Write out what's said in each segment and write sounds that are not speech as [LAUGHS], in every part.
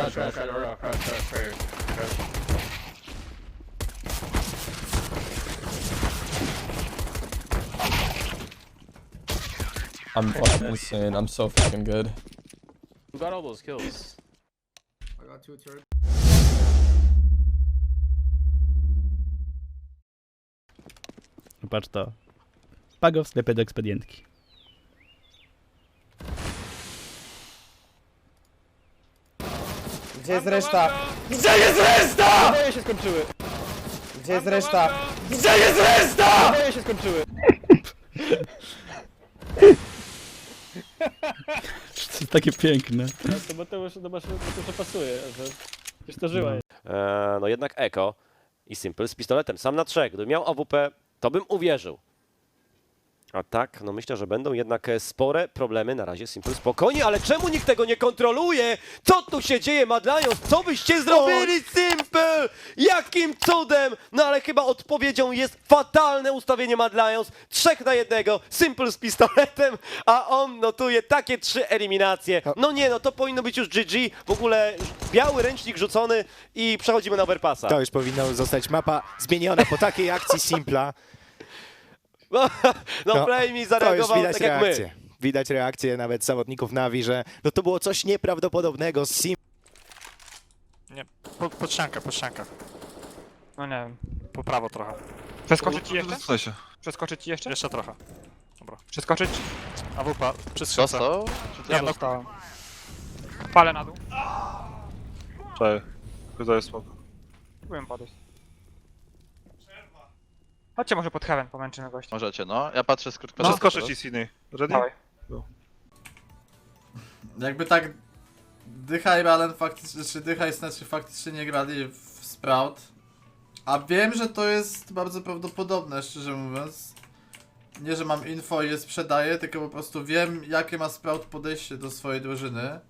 Crash, crash, crash, crash, crash, crash, crash. I'm fucking insane. I'm so fucking good. Who got all those kills? I got two turrets. Patrz to. Pago w sklepie do ekspedientki. Gdzie jest reszta? Gdzie jest reszta? Boje się skończyły. Gdzie jest reszta? Gdzie jest reszta? Boje się skończyły. [LAUGHS] To jest takie piękne. To Mateusz, no masz, pasuje, że... Przecież to żyła. Eee, no jednak Eko i Simple z pistoletem sam na trzech. Gdyby miał AWP, to bym uwierzył. A tak, no myślę, że będą jednak e, spore problemy. Na razie Simple spokojnie, ale czemu nikt tego nie kontroluje? Co tu się dzieje, Madlions? Co byście zrobili, Simple? Jakim cudem? No ale chyba odpowiedzią jest fatalne ustawienie Madlions. Trzech na jednego, Simple z pistoletem, a on notuje takie trzy eliminacje. No nie, no to powinno być już GG. W ogóle biały ręcznik rzucony i przechodzimy na Overpassa. To już powinno zostać mapa zmieniona po takiej akcji Simpla. [LAUGHS] No, no, No, Play mi To już zareagował widać tak jak reakcję. my. Widać reakcję nawet zawodników Navi, że no to było coś nieprawdopodobnego. Sim Nie, po, pod ściankę, pod ściankę. No nie wiem, po prawo trochę. Przeskoczyć ci jeszcze? Przeskoczyć ci jeszcze? Jeszcze trochę. Dobra. Przeskoczyć? AWP, przy skrzynce. Ja dostałem. Palę na dół. Cześć. Wydaje smok. Próbuję podejść. Chodźcie może pod heaven, pomęczymy gościa. Możecie, no. Ja patrzę z krótko. Przeskoczę ci Sydney. Ready? Dawaj. Jakby tak Dycha i Ralen faktycznie, czy Dycha i Snatcher faktycznie nie grali w Sprout. A wiem, że to jest bardzo prawdopodobne, szczerze mówiąc. Nie, że mam info i je sprzedaję, tylko po prostu wiem, jakie ma Sprout podejście do swojej drużyny.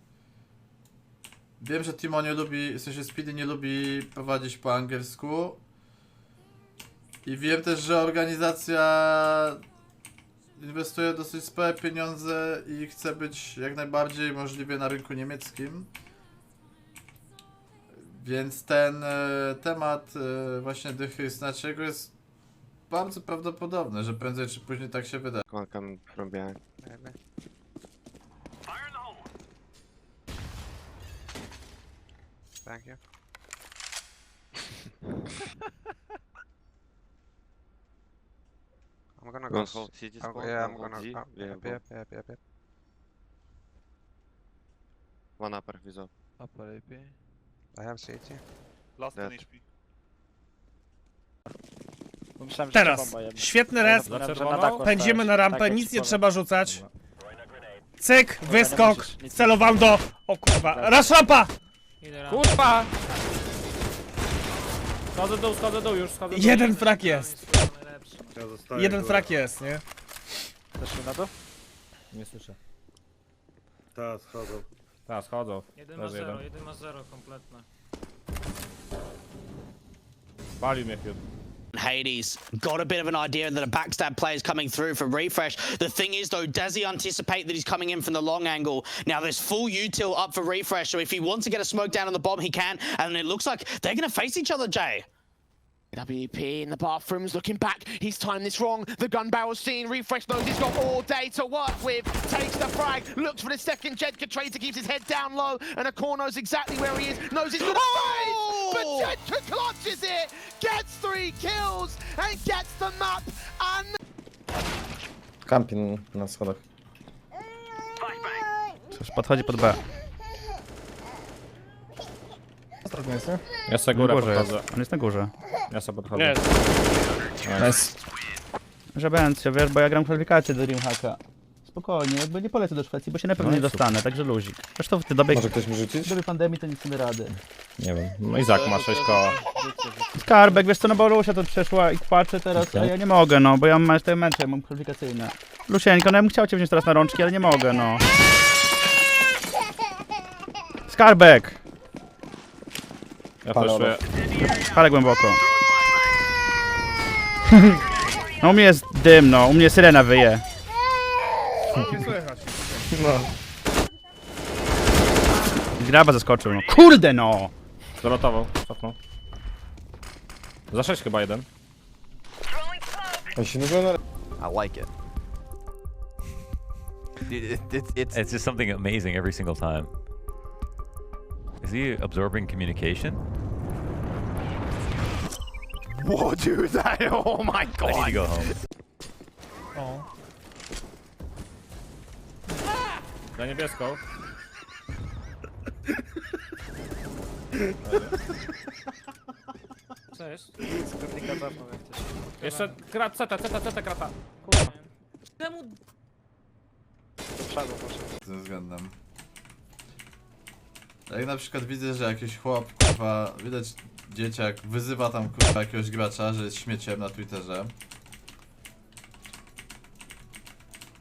Wiem, że Timo nie lubi, w sensie Speedy nie lubi prowadzić po angielsku. I wiem też, że organizacja inwestuje dosyć spore pieniądze i chce być jak najbardziej możliwie na rynku niemieckim. Więc ten e, temat e, właśnie dychy Snaczego jest bardzo prawdopodobny, że prędzej czy później tak się wyda. Welcome from behind. Thank you. [LAUGHS] I'm gonna go hold. I'm, yeah, I'm gonna. Uh, yep, yep, yep, yep, yep. One upper visual. Upper AP. I have CT. Last Dead. 10 HP. Teraz. Świetny res. Pędzimy na rampę, nic nie trzeba rzucać. Cyk, wyskok, celował do... O kurwa, raz rampa! Kurwa! Schodzę dół, schodzę dół, już schodzę dół. Jeden frak jest. Ja zostaję Jeden góra. frak jest, nie? Zeszły na dół? Nie słyszę. Tak, schodzą. Tak, schodzą. Jeden ma zero, jeden ma zero kompletne. Palił mnie Fiut. Hades got a bit of an idea that a backstab play is coming through for refresh. The thing is, though, does he anticipate that he's coming in from the long angle? Now, there's full util up for refresh, so if he wants to get a smoke down on the bomb, he can. And it looks like they're going to face each other, Jay. WP in the bathrooms looking back. He's timed this wrong. The gun barrel scene. Refresh knows he's got all day to work with. Takes the frag. Looks for the second jet. Trader keeps his head down low. And a core knows exactly where he is. Knows he's a Oh! But Jet clutches it. Gets three kills. And gets the map. And Camping na schodach. Już podchodzi pod B. Ja sobie Na górę górze jest. On jest na górze. Ja sobie podchodzę. Nie, Nice. Że będzie, wiesz, bo ja gram kwalifikację do Dreamhacka. Spokojnie, jakby nie polecę do Szwecji, bo się na pewno No i nie dostanę, także luzik. Zresztą w tej dobie, Może ktoś mi rzucić? dobie pandemii to nic nie rady. Nie wiem. No Izak ma 6 koła. Skarbek, wiesz co, no bo Lusia to przeszła i patrzę teraz, a ja nie mogę, no, bo ja mam te mecze, mam kwalifikacyjne. Lusieńko, no ja bym chciał cię wziąć teraz na rączki, ale nie mogę, no. Skarbek! Ja Palę flashuję. Ale głęboko. [LAUGHS] No u mnie jest dym, no, u mnie syrena wyje. No. graba zaskoczył, no. Kurde no! Zalotował, cofnął. Za 6 chyba jeden. On się nazywa na... I like it. It, it, it's It's just something amazing every single time. Is he absorbing communication? Whoa, dude! [LAUGHS] That, oh my I need god! to go home. O. Za niebieską. Co jest? Jeszcze krat, ceta, ceta, ceta, krata. Czemu pod tym względem. Jak na przykład widzę, że jakiś chłop, kurwa, widać dzieciak, wyzywa tam kurwa jakiegoś gracza, że jest śmieciem na Twitterze.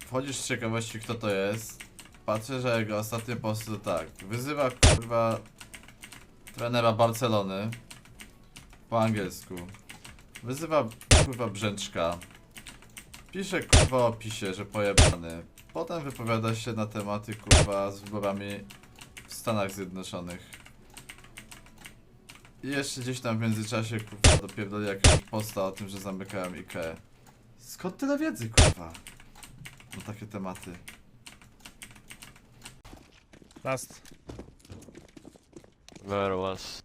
Wchodzisz z ciekawości kto to jest. Patrzę, że jego ostatnie posty to tak. Wyzywa kurwa trenera Barcelony. Po angielsku. Wyzywa kurwa Brzęczka. Pisze kurwa o opisie, że pojebany. Potem wypowiada się na tematy kurwa z wyborami Stanach Zjednoczonych. I jeszcze gdzieś tam w międzyczasie kurwa dopierdoli jakiegoś posta o tym, że zamykałem IKEA. Skąd tyle wiedzy kurwa? Na takie tematy. Last. Where was...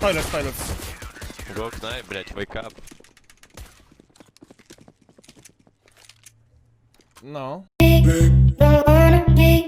Toilet, toilet. Go knife, блять, wake up. No. back.